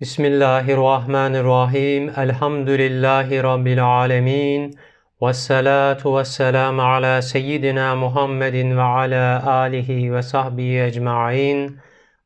بسم الله الرحمن الرحيم الحمد لله رب العالمين والصلاة والسلام على سيدنا محمد وعلى آله وصحبه أجمعين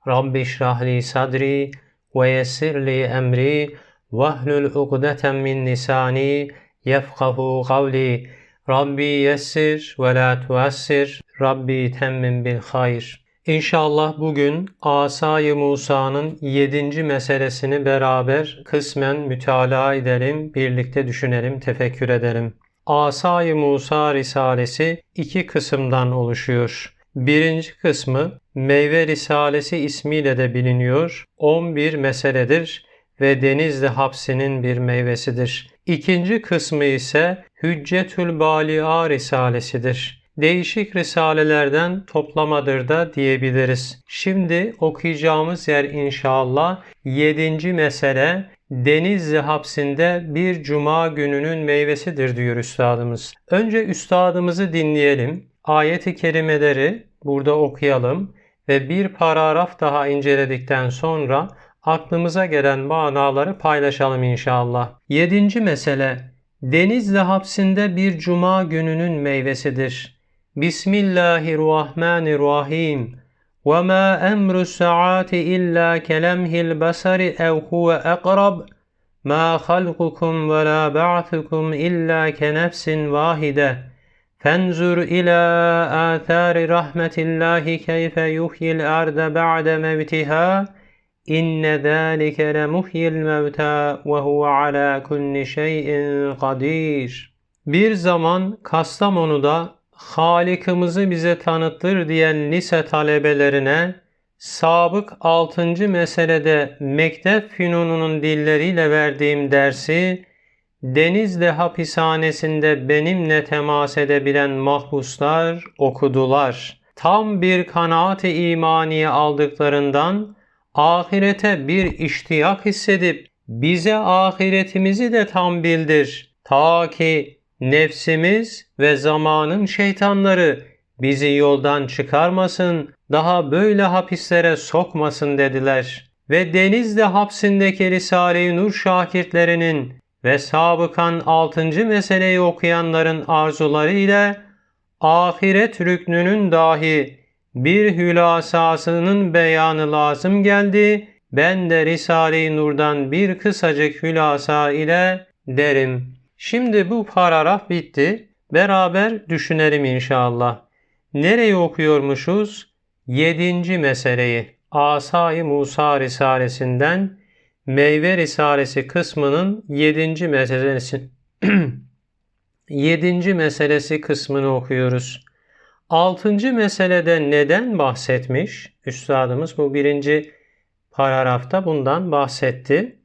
رب اشرح لي صدري ويسر لي أمري واهلل عقدة من لساني يفقه قولي ربي يسر ولا تؤسر ربي تمم بالخير İnşallah bugün Asay-ı Musa'nın yedinci meselesini beraber kısmen mütalaa edelim, birlikte düşünelim, tefekkür edelim. Asay-ı Musa Risalesi iki kısımdan oluşuyor. Birinci kısmı Meyve Risalesi ismiyle de biliniyor. 11 meseledir ve Denizli hapsinin bir meyvesidir. İkinci kısmı ise Hüccetül Bali'a Risalesidir değişik risalelerden toplamadır da diyebiliriz. Şimdi okuyacağımız yer inşallah 7. mesele Denizli hapsinde bir cuma gününün meyvesidir diyor üstadımız. Önce üstadımızı dinleyelim. Ayet-i kerimeleri burada okuyalım ve bir paragraf daha inceledikten sonra aklımıza gelen manaları paylaşalım inşallah. Yedinci mesele Denizli hapsinde bir cuma gününün meyvesidir. Bismillahirrahmanirrahim. Ve ma emru saati illa kelemhil basari ev huve akrab. Ma halkukum ve la ba'thukum illa ke nefsin vahide. Fenzur ila athari rahmetillahi keyfe yuhyil arda ba'de mevtiha. İnne zâlike le muhyil mevtâ ve huve alâ kulli şeyin kadir. Bir zaman Kastamonu'da Halikimizi bize tanıttır diyen lise talebelerine sabık 6. meselede mektep fünununun dilleriyle verdiğim dersi Denizli hapishanesinde benimle temas edebilen mahpuslar okudular. Tam bir kanaat-i imaniye aldıklarından ahirete bir iştiyak hissedip bize ahiretimizi de tam bildir. Ta ki Nefsimiz ve zamanın şeytanları bizi yoldan çıkarmasın, daha böyle hapislere sokmasın dediler. Ve denizde hapsindeki Risale-i Nur şakirtlerinin ve sabıkan altıncı meseleyi okuyanların arzuları ile ahiret rüknünün dahi bir hülasasının beyanı lazım geldi. Ben de Risale-i Nur'dan bir kısacık hülasa ile derim. Şimdi bu paragraf bitti. Beraber düşünelim inşallah. Nereyi okuyormuşuz? Yedinci meseleyi. Asay-ı Musa Risalesinden Meyve Risalesi kısmının yedinci meselesi yedinci meselesi kısmını okuyoruz. Altıncı meselede neden bahsetmiş? Üstadımız bu birinci paragrafta bundan bahsetti.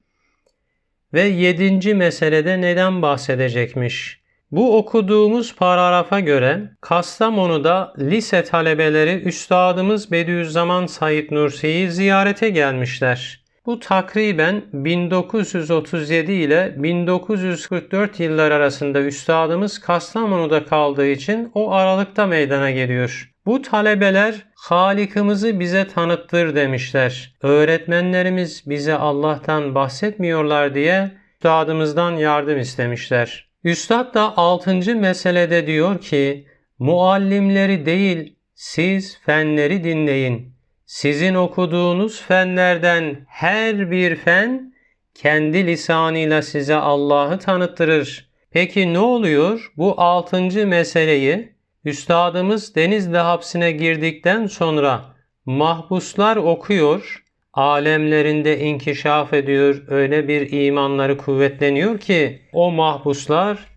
Ve yedinci meselede neden bahsedecekmiş? Bu okuduğumuz paragrafa göre Kastamonu'da lise talebeleri Üstadımız Bediüzzaman Said Nursi'yi ziyarete gelmişler. Bu takriben 1937 ile 1944 yıllar arasında üstadımız Kastamonu'da kaldığı için o aralıkta meydana geliyor. Bu talebeler Halikimizi bize tanıttır demişler. Öğretmenlerimiz bize Allah'tan bahsetmiyorlar diye üstadımızdan yardım istemişler. Üstad da 6. meselede diyor ki muallimleri değil siz fenleri dinleyin. Sizin okuduğunuz fenlerden her bir fen kendi lisanıyla size Allah'ı tanıttırır. Peki ne oluyor? Bu altıncı meseleyi Üstadımız Denizli hapsine girdikten sonra mahpuslar okuyor, alemlerinde inkişaf ediyor, öyle bir imanları kuvvetleniyor ki o mahpuslar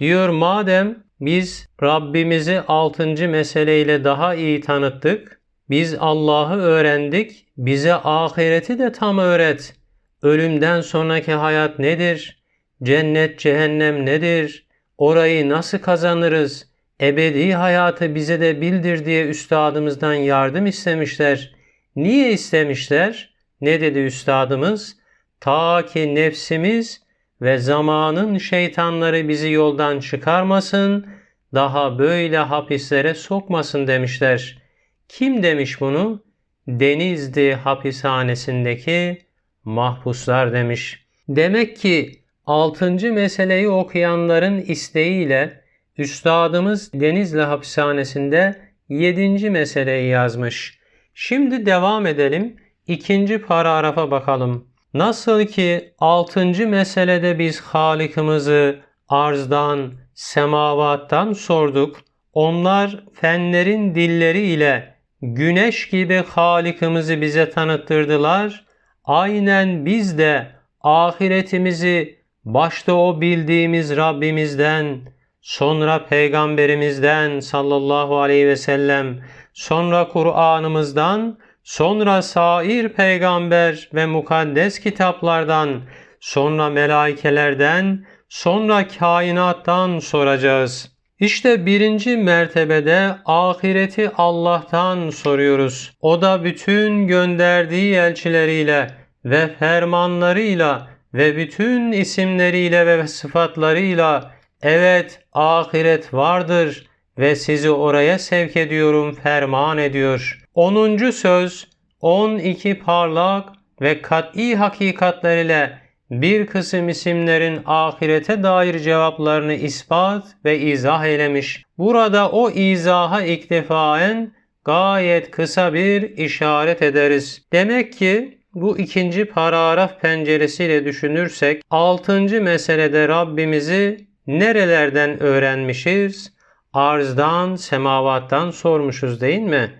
diyor madem biz Rabbimizi altıncı meseleyle daha iyi tanıttık, biz Allah'ı öğrendik, bize ahireti de tam öğret. Ölümden sonraki hayat nedir? Cennet, cehennem nedir? Orayı nasıl kazanırız? Ebedi hayatı bize de bildir diye üstadımızdan yardım istemişler. Niye istemişler? Ne dedi üstadımız? Ta ki nefsimiz ve zamanın şeytanları bizi yoldan çıkarmasın, daha böyle hapislere sokmasın demişler. Kim demiş bunu? Denizli hapishanesindeki mahpuslar demiş. Demek ki 6. meseleyi okuyanların isteğiyle Üstadımız Denizli Hapishanesi'nde 7. meseleyi yazmış. Şimdi devam edelim. İkinci paragrafa bakalım. Nasıl ki 6. meselede biz Halikimizi arzdan, semavattan sorduk. Onlar fenlerin dilleri ile güneş gibi Halikimizi bize tanıttırdılar. Aynen biz de ahiretimizi başta o bildiğimiz Rabbimizden, sonra peygamberimizden sallallahu aleyhi ve sellem, sonra Kur'an'ımızdan, sonra sair peygamber ve mukaddes kitaplardan, sonra melaikelerden, sonra kainattan soracağız. İşte birinci mertebede ahireti Allah'tan soruyoruz. O da bütün gönderdiği elçileriyle ve fermanlarıyla ve bütün isimleriyle ve sıfatlarıyla evet ahiret vardır ve sizi oraya sevk ediyorum ferman ediyor. 10. söz 12 parlak ve kat'i hakikatler ile bir kısım isimlerin ahirete dair cevaplarını ispat ve izah eylemiş. Burada o izaha iktifaen gayet kısa bir işaret ederiz. Demek ki bu ikinci paragraf penceresiyle düşünürsek altıncı meselede Rabbimizi nerelerden öğrenmişiz? Arzdan, semavattan sormuşuz değil mi?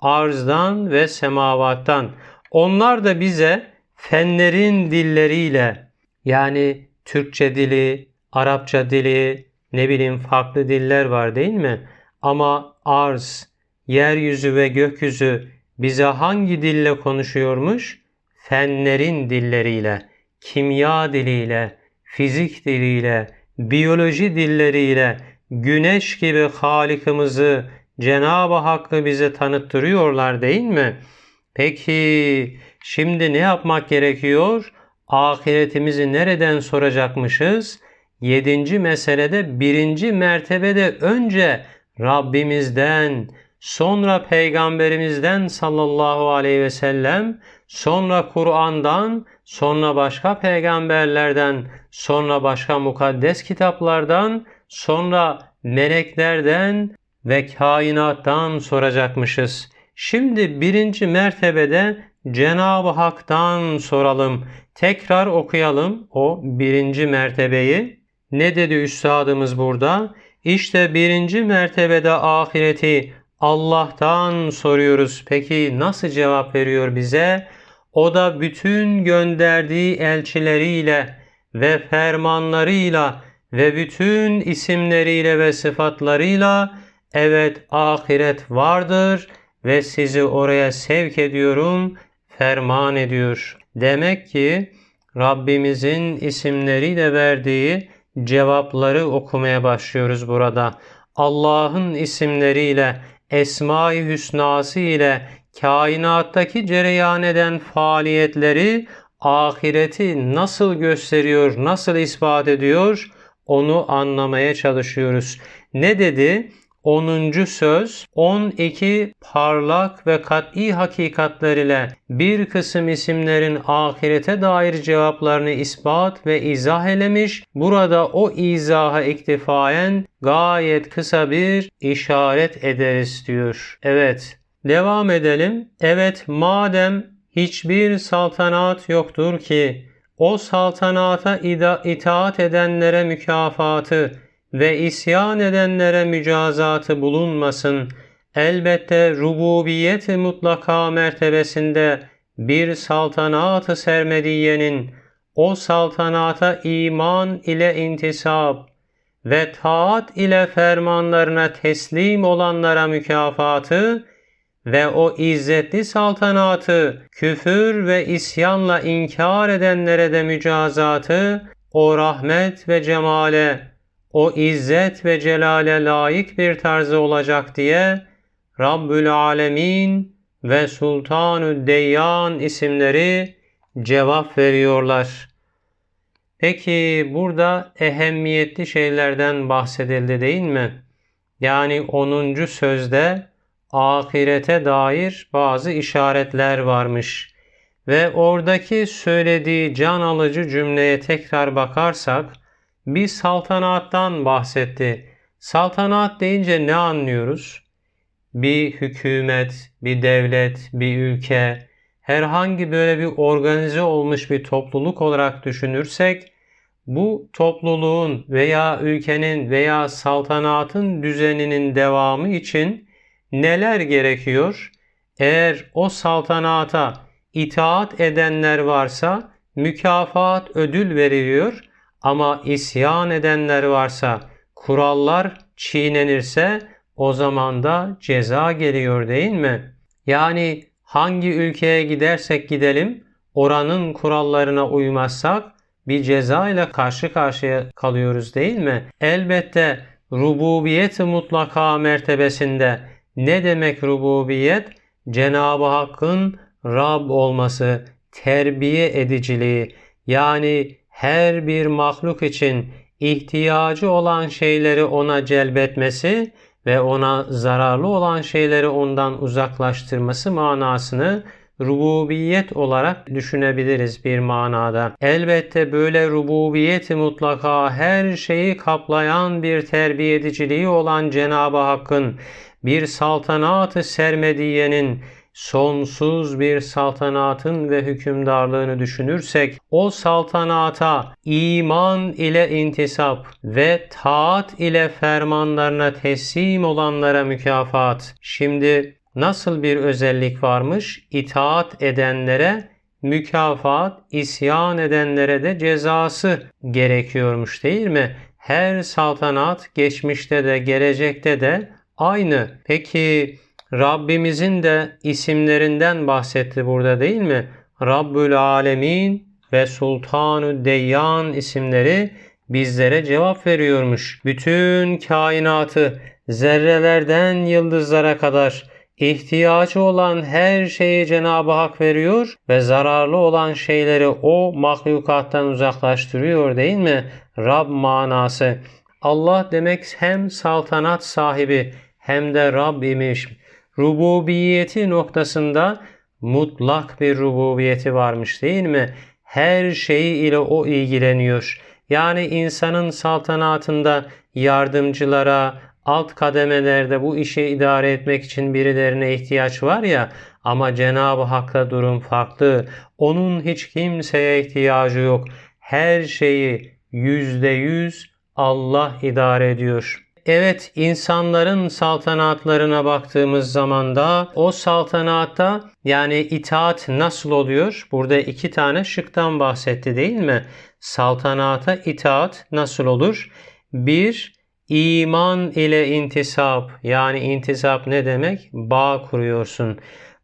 Arzdan ve semavattan. Onlar da bize fenlerin dilleriyle yani Türkçe dili, Arapça dili, ne bileyim farklı diller var değil mi? Ama arz, yeryüzü ve gökyüzü bize hangi dille konuşuyormuş? Fenlerin dilleriyle, kimya diliyle, fizik diliyle, biyoloji dilleriyle, güneş gibi Halikimizi, Cenab-ı Hakk'ı bize tanıttırıyorlar değil mi? Peki şimdi ne yapmak gerekiyor? Ahiretimizi nereden soracakmışız? Yedinci meselede birinci mertebede önce Rabbimizden, sonra Peygamberimizden sallallahu aleyhi ve sellem, sonra Kur'an'dan, sonra başka peygamberlerden, sonra başka mukaddes kitaplardan, sonra meleklerden ve kainattan soracakmışız. Şimdi birinci mertebede Cenab-ı Hak'tan soralım. Tekrar okuyalım o birinci mertebeyi. Ne dedi üstadımız burada? İşte birinci mertebede ahireti Allah'tan soruyoruz. Peki nasıl cevap veriyor bize? O da bütün gönderdiği elçileriyle ve fermanlarıyla ve bütün isimleriyle ve sıfatlarıyla evet ahiret vardır ve sizi oraya sevk ediyorum, ferman ediyor. Demek ki Rabbimizin isimleriyle verdiği cevapları okumaya başlıyoruz burada. Allah'ın isimleriyle, Esma-i Hüsnası ile kainattaki cereyan eden faaliyetleri ahireti nasıl gösteriyor, nasıl ispat ediyor onu anlamaya çalışıyoruz. Ne dedi? 10. söz 12 parlak ve kat'i hakikatler ile bir kısım isimlerin ahirete dair cevaplarını ispat ve izah elemiş. Burada o izaha iktifayen gayet kısa bir işaret ederiz diyor. Evet devam edelim. Evet madem hiçbir saltanat yoktur ki o saltanata itaat edenlere mükafatı ve isyan edenlere mücazatı bulunmasın. Elbette rububiyet mutlaka mertebesinde bir saltanat-ı sermediyenin o saltanata iman ile intisap ve taat ile fermanlarına teslim olanlara mükafatı ve o izzetli saltanatı küfür ve isyanla inkar edenlere de mücazatı o rahmet ve cemale o izzet ve celale layık bir tarzı olacak diye Rabbül Alemin ve Sultanü Deyyan isimleri cevap veriyorlar. Peki burada ehemmiyetli şeylerden bahsedildi değil mi? Yani 10. sözde ahirete dair bazı işaretler varmış. ve oradaki söylediği can alıcı cümleye tekrar bakarsak bir saltanattan bahsetti. Saltanat deyince ne anlıyoruz? Bir hükümet, bir devlet, bir ülke, herhangi böyle bir organize olmuş bir topluluk olarak düşünürsek bu topluluğun veya ülkenin veya saltanatın düzeninin devamı için neler gerekiyor? Eğer o saltanata itaat edenler varsa mükafat ödül veriliyor ama isyan edenler varsa kurallar çiğnenirse o zaman da ceza geliyor değil mi? Yani hangi ülkeye gidersek gidelim oranın kurallarına uymazsak bir ceza ile karşı karşıya kalıyoruz değil mi? Elbette rububiyet mutlaka mertebesinde ne demek rububiyet? Cenab-ı Hakk'ın Rab olması, terbiye ediciliği yani her bir mahluk için ihtiyacı olan şeyleri ona celbetmesi ve ona zararlı olan şeyleri ondan uzaklaştırması manasını rububiyet olarak düşünebiliriz bir manada. Elbette böyle rububiyeti mutlaka her şeyi kaplayan bir terbiye ediciliği olan Cenab-ı Hakk'ın bir saltanatı sermediyenin sonsuz bir saltanatın ve hükümdarlığını düşünürsek o saltanata iman ile intisap ve taat ile fermanlarına teslim olanlara mükafat. Şimdi nasıl bir özellik varmış? İtaat edenlere mükafat, isyan edenlere de cezası gerekiyormuş değil mi? Her saltanat geçmişte de gelecekte de aynı. Peki Rabbimizin de isimlerinden bahsetti burada değil mi? Rabbül Alemin ve Sultanü Deyyan isimleri bizlere cevap veriyormuş. Bütün kainatı zerrelerden yıldızlara kadar ihtiyacı olan her şeyi Cenab-ı Hak veriyor ve zararlı olan şeyleri o mahlukattan uzaklaştırıyor değil mi? Rab manası. Allah demek hem saltanat sahibi hem de Rab imiş rububiyeti noktasında mutlak bir rububiyeti varmış değil mi? Her şeyi ile o ilgileniyor. Yani insanın saltanatında yardımcılara, alt kademelerde bu işi idare etmek için birilerine ihtiyaç var ya ama Cenab-ı Hak'ta durum farklı. Onun hiç kimseye ihtiyacı yok. Her şeyi yüzde yüz Allah idare ediyor. Evet insanların saltanatlarına baktığımız zaman da o saltanatta yani itaat nasıl oluyor? Burada iki tane şıktan bahsetti değil mi? Saltanata itaat nasıl olur? Bir, iman ile intisap yani intisap ne demek? Bağ kuruyorsun.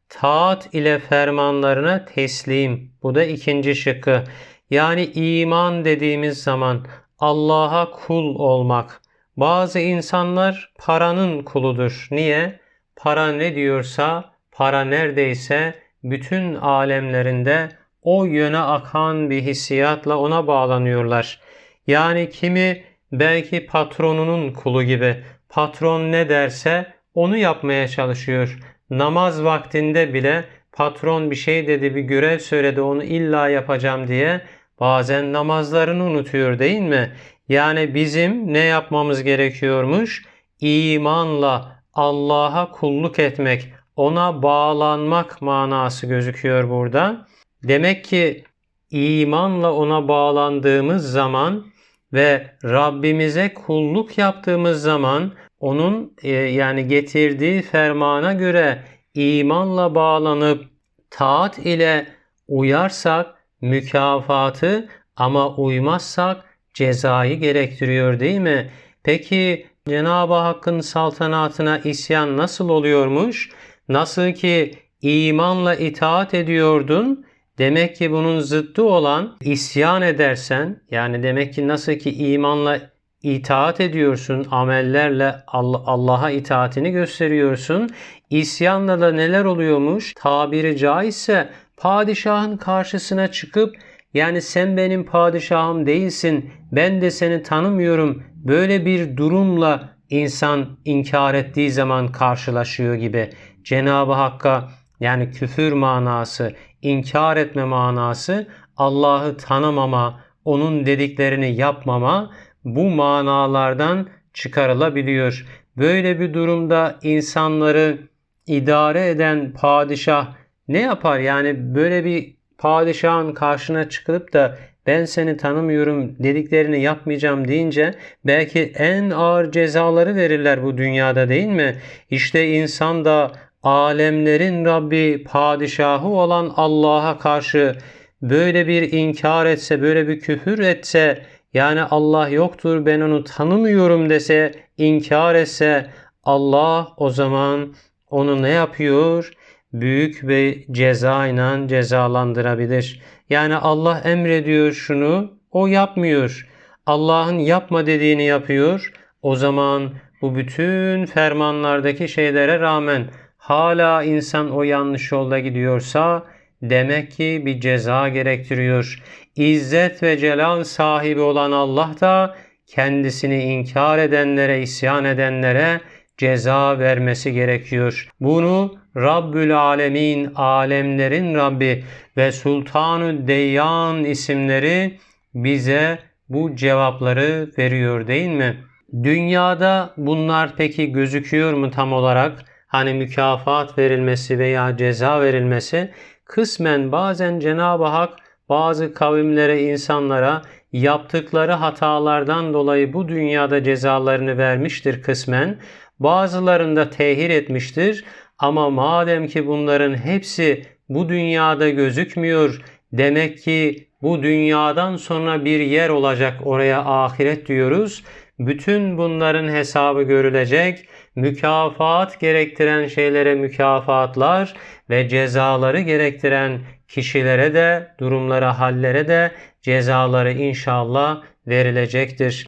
Taat ile fermanlarına teslim. Bu da ikinci şıkkı. Yani iman dediğimiz zaman Allah'a kul olmak. Bazı insanlar paranın kuludur. Niye? Para ne diyorsa, para neredeyse bütün alemlerinde o yöne akan bir hissiyatla ona bağlanıyorlar. Yani kimi belki patronunun kulu gibi. Patron ne derse onu yapmaya çalışıyor. Namaz vaktinde bile patron bir şey dedi, bir görev söyledi, onu illa yapacağım diye bazen namazlarını unutuyor değil mi? Yani bizim ne yapmamız gerekiyormuş? İmanla Allah'a kulluk etmek, ona bağlanmak manası gözüküyor burada. Demek ki imanla ona bağlandığımız zaman ve Rabbimize kulluk yaptığımız zaman onun e, yani getirdiği fermana göre imanla bağlanıp taat ile uyarsak mükafatı ama uymazsak cezayı gerektiriyor değil mi? Peki Cenab-ı Hakk'ın saltanatına isyan nasıl oluyormuş? Nasıl ki imanla itaat ediyordun, demek ki bunun zıttı olan isyan edersen, yani demek ki nasıl ki imanla itaat ediyorsun, amellerle Allah'a itaatini gösteriyorsun. İsyanla da neler oluyormuş? Tabiri caizse padişahın karşısına çıkıp yani sen benim padişahım değilsin, ben de seni tanımıyorum. Böyle bir durumla insan inkar ettiği zaman karşılaşıyor gibi. Cenab-ı Hakk'a yani küfür manası, inkar etme manası, Allah'ı tanımama, onun dediklerini yapmama bu manalardan çıkarılabiliyor. Böyle bir durumda insanları idare eden padişah ne yapar? Yani böyle bir padişahın karşına çıkıp da ben seni tanımıyorum dediklerini yapmayacağım deyince belki en ağır cezaları verirler bu dünyada değil mi? İşte insan da alemlerin Rabbi padişahı olan Allah'a karşı böyle bir inkar etse, böyle bir küfür etse, yani Allah yoktur ben onu tanımıyorum dese, inkar etse Allah o zaman onu ne yapıyor? Büyük bir cezayla cezalandırabilir. Yani Allah emrediyor şunu, o yapmıyor. Allah'ın yapma dediğini yapıyor. O zaman bu bütün fermanlardaki şeylere rağmen hala insan o yanlış yolda gidiyorsa demek ki bir ceza gerektiriyor. İzzet ve celal sahibi olan Allah da kendisini inkar edenlere, isyan edenlere ceza vermesi gerekiyor. Bunu Rabbül Alemin, alemlerin Rabbi ve Sultanü Deyyan isimleri bize bu cevapları veriyor değil mi? Dünyada bunlar peki gözüküyor mu tam olarak? Hani mükafat verilmesi veya ceza verilmesi kısmen bazen Cenab-ı Hak bazı kavimlere, insanlara yaptıkları hatalardan dolayı bu dünyada cezalarını vermiştir kısmen. Bazılarında tehir etmiştir ama madem ki bunların hepsi bu dünyada gözükmüyor, demek ki bu dünyadan sonra bir yer olacak oraya ahiret diyoruz. Bütün bunların hesabı görülecek. Mükafat gerektiren şeylere mükafatlar ve cezaları gerektiren kişilere de, durumlara, hallere de cezaları inşallah verilecektir.